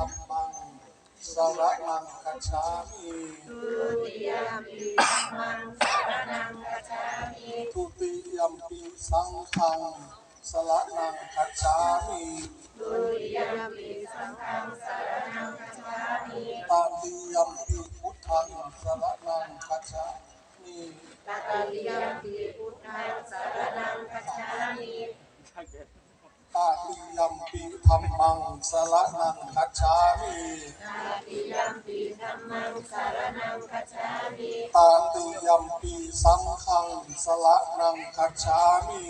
ธัมมังสรนังคัจฉามิทุติยมปีธัมมังสารนังกัจฉามิทุติยัมปิสังฆังสรนังคัจฉามิทุติยมปีสังฆังสารนังกัจฉามิตติยัมปิพุทธังสรนังคัจฉามิตติยมปีพุทธังสารนัง มมังสรนังคัจฉามิตติยมปีธัมมังสารนังกัจฉามิตติยัมปิสังฆังสรนังคัจฉามิ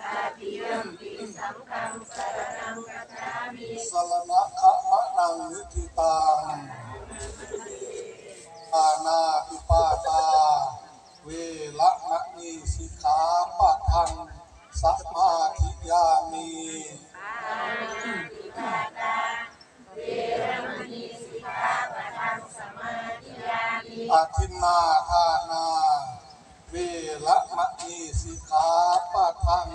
ตติยมปีสังฆังสารนังกัจฉามิสรณะขะมะนังนิทิตังอานาปิปาตา เวละมะนีสิกขาปะทัง นนาทานาเวละมะนีสิกขาปะทัง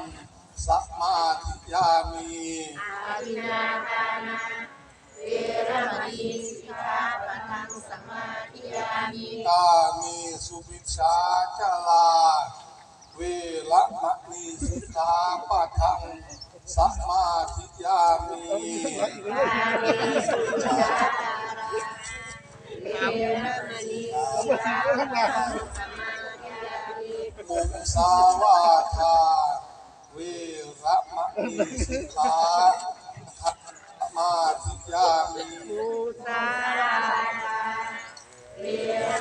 สัมมาทิยามีอาทินาทานาเวรมณีสิกขาปะทังสมาธิยามิกามีสุวิชาจลาเวละมะนีสิกขาปะทังสัมมาทิยามีอามิสุจาราเวรมณีสิกขาปะทังสมาธิยา มุสาวาทาเวระมะนีสิกขาสมาธิยามิมุสาราเว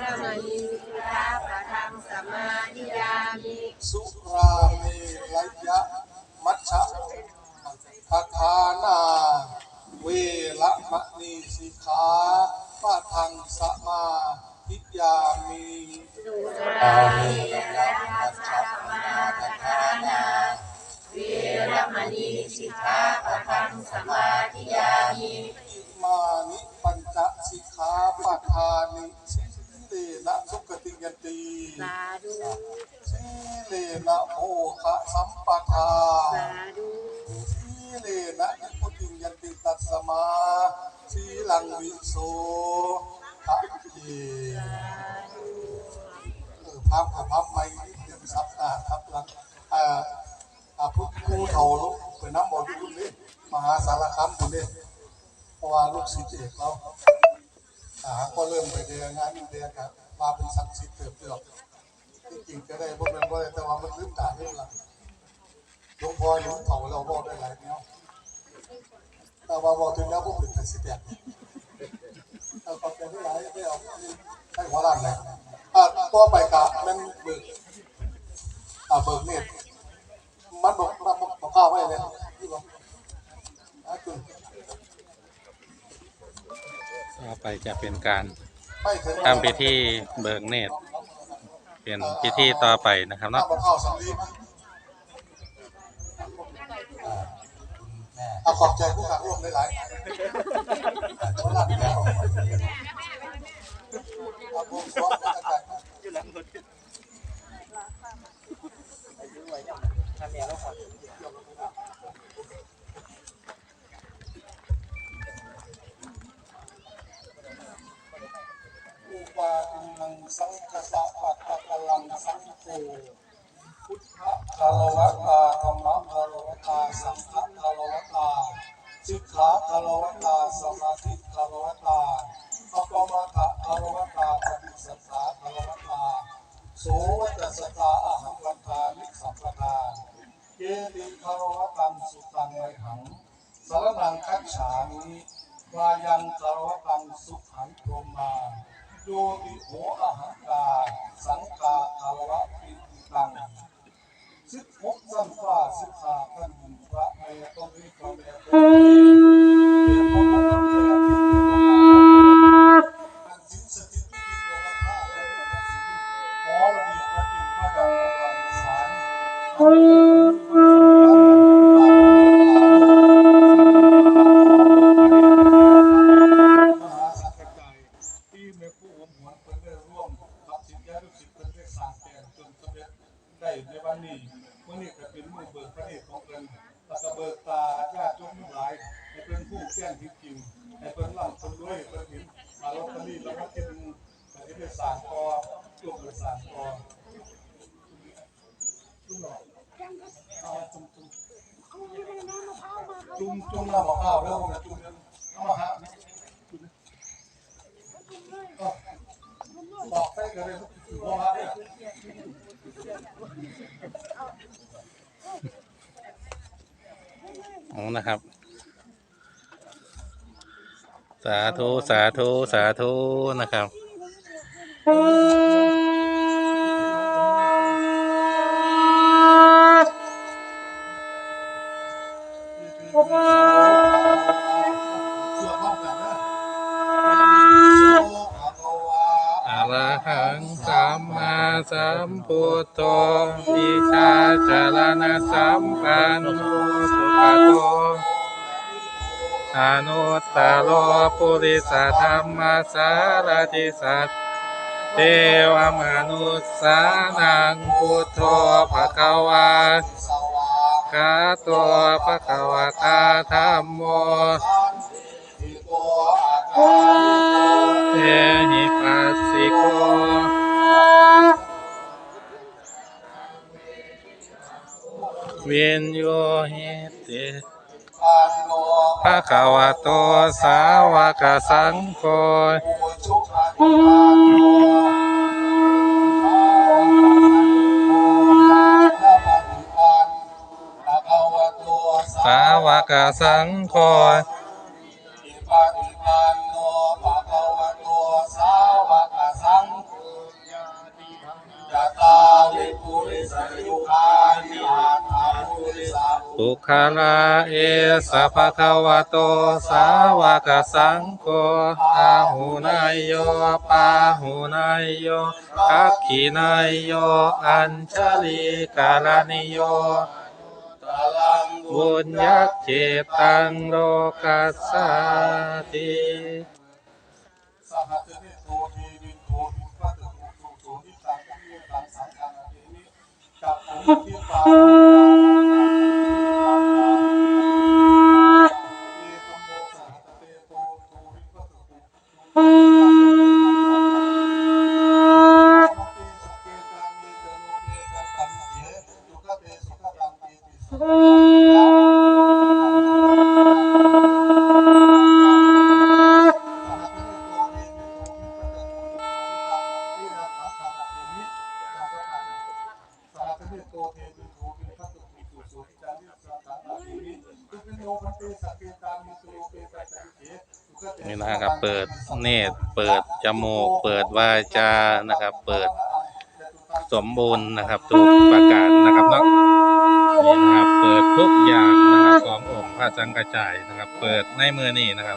รมณีสิกขาปะทังสมาธิยามิสุราเมรยะมัชฌะททานาเวระมะนีสิกขา ปะทังสมาธิยามิสุราเมรยมัจจปมาทฐานาเวรมณีสิกขาปะทังสมาธิยามิอิมานิปัญจสิกขาปะทานิสิเลนะสุขติยันติสาธุสีเลนะโภคะสัมปทาสาธุสีเลนะนิพุติยันติตัสสมา สีลังวิโสทะเยเออพับกับพับไม่เตรียมซับหน้าทับหลังอ่าอ่าพุทธคูเท่าลูกไปน้ำบ่อที่รุ่นนี้มหาสารคามบุญนี่เพราะว่าลูกศิษย์เอกเราอ่าก็เริ่มไปเรียงานเรียกับมาเป็นศักดิ์สิทธิ์เติบเติบที่จริงก็ได้พวกนั้นก็ได้แต่ว่ามันลืมตาเรื่องละหลวงพ่ออยู่เขาเราบอกได้หลายแนว แต่ว่าบอกถึงแล้วพวกอื่นเป็นสิบแปดแต่ความเป็นที่หลายไม่เอาให้หัวล้านเลยอ่าต่อไปกับมันเบิกอ่าเบิกเนี่ยมันบอกมันบอกบอกข้าวไว้เลยที่บอกอ่าคุณต่อไปจะเป็นการทำพิธีเบิกเนตรเป็นพิธีต่อไปนะครับเนาะ เอาขอบใจผู้ขังร่วมหลายๆเขาหลับแล้วเอาพวกซ้อมกันกันอุปาทินังสังคสะปัตตะกลังสังโฆพุทธะคารวะตาธรรมะคารวะตาสังฆะ คารวะตาสิกขาคารวะตาสมาธิคารวะตาอัปปมาทะคารวะตาปฏิสัทธาคารวะตาโสวัจสตาอะหังวันทานิสัพพทาเกติคารวะตังสุตังไวหังสารนังคัจฉามิวายังคารวะตังสุขังโทมาโยติโหอะหังกาสังฆาคารวะปิติตังสิบหกสัมภาสิบหาท่านพระเมตตาวิพระเมตตาเดียพระพุทธาที่เป็น อันสิ้นสติที่มีตัวละห้าและมีพระสิทธิ์ขอระดีพระดิบพระดำพระสารมหาสังฆกายที่แม่ผู้อมหวนเพิ่นได้ร่วมกับศิษยานุศิษย์เพิ่นได้สร้างแต่งจนสำเร็จ ได้ในวันนี้วันนี้ก็เป็นมือเบิกพระเนตรของเพิ่นแล้วก็เบิกตาญาติโยมทั้งหลายให้เป็นผู้เกินให้เพิ่นร่ำเพิ่นรวยเพิ่นเห็นมา ลอตเรี่แล้วก็ที่หนึ่งแต่ที่เป็นสามกอจุ่มเป็นสามกอจุ่มหรอเอาจุ่มจุ่มจุ่มจุ่มเราบอกข้าวแล้วจุ่มเนี่ยเอามาหาจุ่มเนี่ยบอกไปกันเลยบอกมาเนี่ยเอนะครับ สาธุสาธุสาธุนะครับอะระหังสัมมาสัมพุทโธวิชาจารณะสัมปันโนสุขโต อนุตตโลปุริสธรรมสารติสัตเทวมนุษย์สานังพุทโธภะคะวาคาตัวภะคะวตาธรรมโมเตหิปัสสิโกเวนโยหิติ พระคะวาโตสาวกสังโฆสาวกสังโฆ ปุคลาเอสะภะคะวะโตสาวกสังโฆอาหูนายโยปาหูนายโยคักขินายโยอัญชลีกาลนิโยตะลังบุบุญยักเจตังโลกัสสาติ กับผมที่ปาเตัมโมสหัสเตโตโตวิปัสส นี่นะครับเปิดเนตรเปิดจมูก เปิดวาจานะครับ เปิดสมบูรณ์นะครับถูกประกาศนะครับเนาะนี่นะครับเปิดทุกอย่างนะครับขององค์พระสังกระจายนะครับ เปิดในมือนี่นะครับ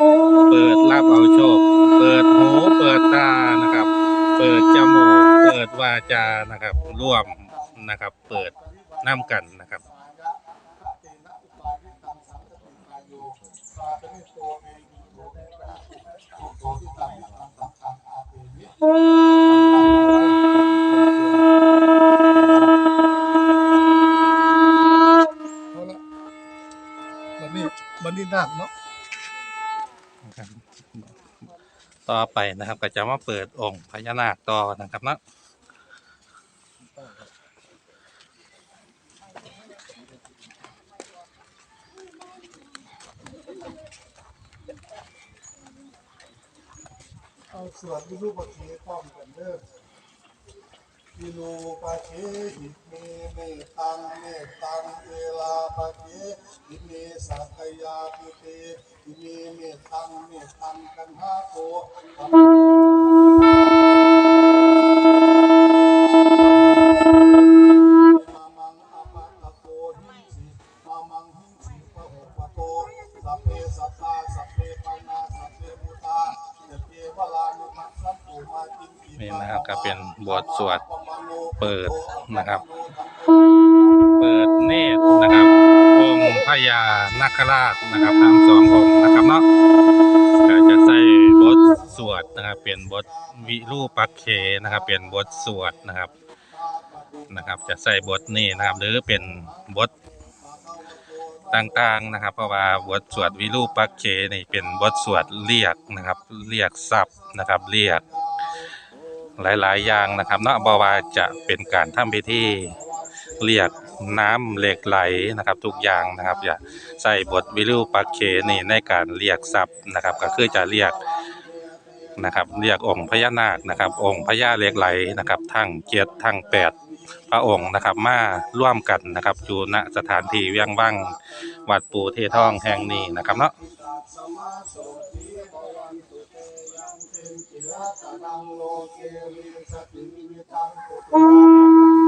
เปิดรับเอาโชค เปิดหูเปิดตานะครับ เปิดจมูก เปิดวาจานะครับ ร่วมนะครับ เปิดน้ำกันนะครับ เอาละวันนี้วันนี้นักเนาะต่อไปนะครับ ก็จะมาเปิดองค์พญานาคต่อนะครับเนาะ เอาส่วนที่รูปเทพร้อมกันเด้อกิโลปะเทหิเมเมตังเมตังเอลาปะเทหิเมสัพยาปิเตหิเมเมตังเมตังกันหาโต สวดเปิดนะครับโอ้เปิดเนตรนะครับองค์พญานาคราชนะครับทั้งสององค์นะครับเนาะก็จะใส่บทสวดนะครับ เป็นบทวิรูปักเคนะครับ เป็นบทสวดนะครับนะครับ จะใส่บทนี้นะครับ หรือเป็นบทต่างๆนะครับ เพราะว่าบทสวดวิรูปักเขนี่เป็นบทสวดเรียกนะครับ เรียกทรัพย์นะครับ เรียก หลาย ๆ อย่างนะครับเนาะบ่ว่าจะเป็นการทำพิธีเรียกน้ำเหล็กไหลนะครับ ทุกอย่างนะครับอย่าใส่บทวิรูปักเขนี่ในการเรียกทรัพย์นะครับ ก็คือจะเรียกนะครับ เรียกองค์พญานาคนะครับ องค์พญาเหล็กไหลนะครับ ทั้งเจ็ดทั้งแปดพระองค์นะครับมาร่วมกันนะครับอยู่ณสถานที่เวียงวังวัดปูเททองแห่งนี้นะครับเนาะ ภวันตุเตยังเทจิรัตนังโลเกวิสติมิตังปุถุ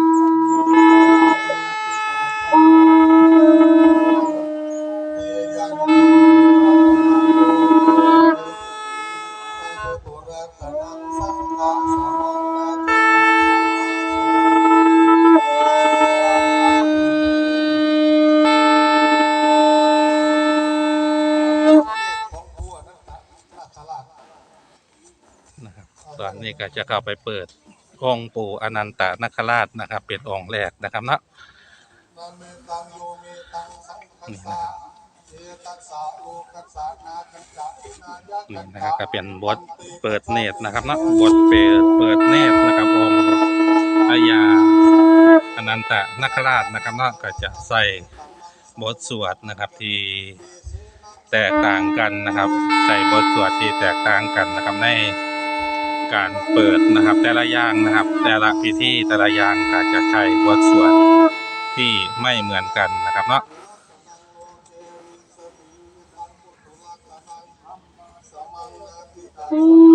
นะครับตอนนี้ก็จะเข้าไปเปิดองค์ปู่อนันตนาคราชนะครับ เป็นองค์แรกนะครับเนาะนี่นะครับก็เป็นบทเปิดเนตรนะครับเนาะบทเปิดเปิดเนตรนะครับองค์พญาอนันตนาคราชนะครับเนาะก็จะใส่บทสวดนะครับที่แตกต่างกันนะครับ ใส่บทสวดที่แตกต่างกันนะครับใน การเปิดนะครับ แต่ละอย่างนะครับ แต่ละพิธีแต่ละอย่างก็จะใช้บทสวดที่ไม่เหมือนกันนะครับเนาะสมั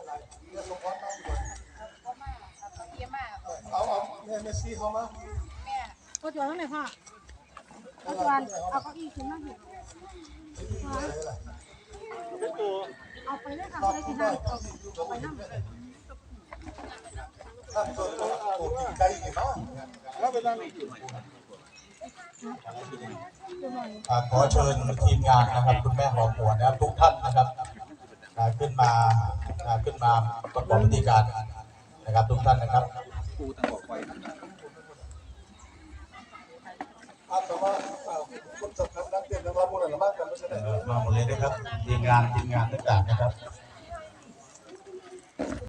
ทุกสิ่งเอาไรเนี่ยลงวัดมาดีกว่าเอาเอาเนี่ยเมสซี่เข้ามาก็จวนแล้วไหนพ่อก็จวนเอาเก้าอี้ขึ้นมาสิเอาไปเลยค่ะไปเลยสิค่ะเอาไปนั่งท่านตัวโตโตกินไก่กี่บ้างแล้วไปนั่งอ่าขอเชิญทีมงานนะครับ คุณแม่หอมหวนะครับทุกท่านนะครับขึ้นมา อ่าขึ้นมาประกอบพิธีการนะครับทุกท่านนะครับอาตมาคนสำคัญนักเรียนนะครับพวกเราบ้านกันไม่ใช่ไหมเอ่อมาหมดเลยนะครับทีมงานทีมงานต่างๆนะครับ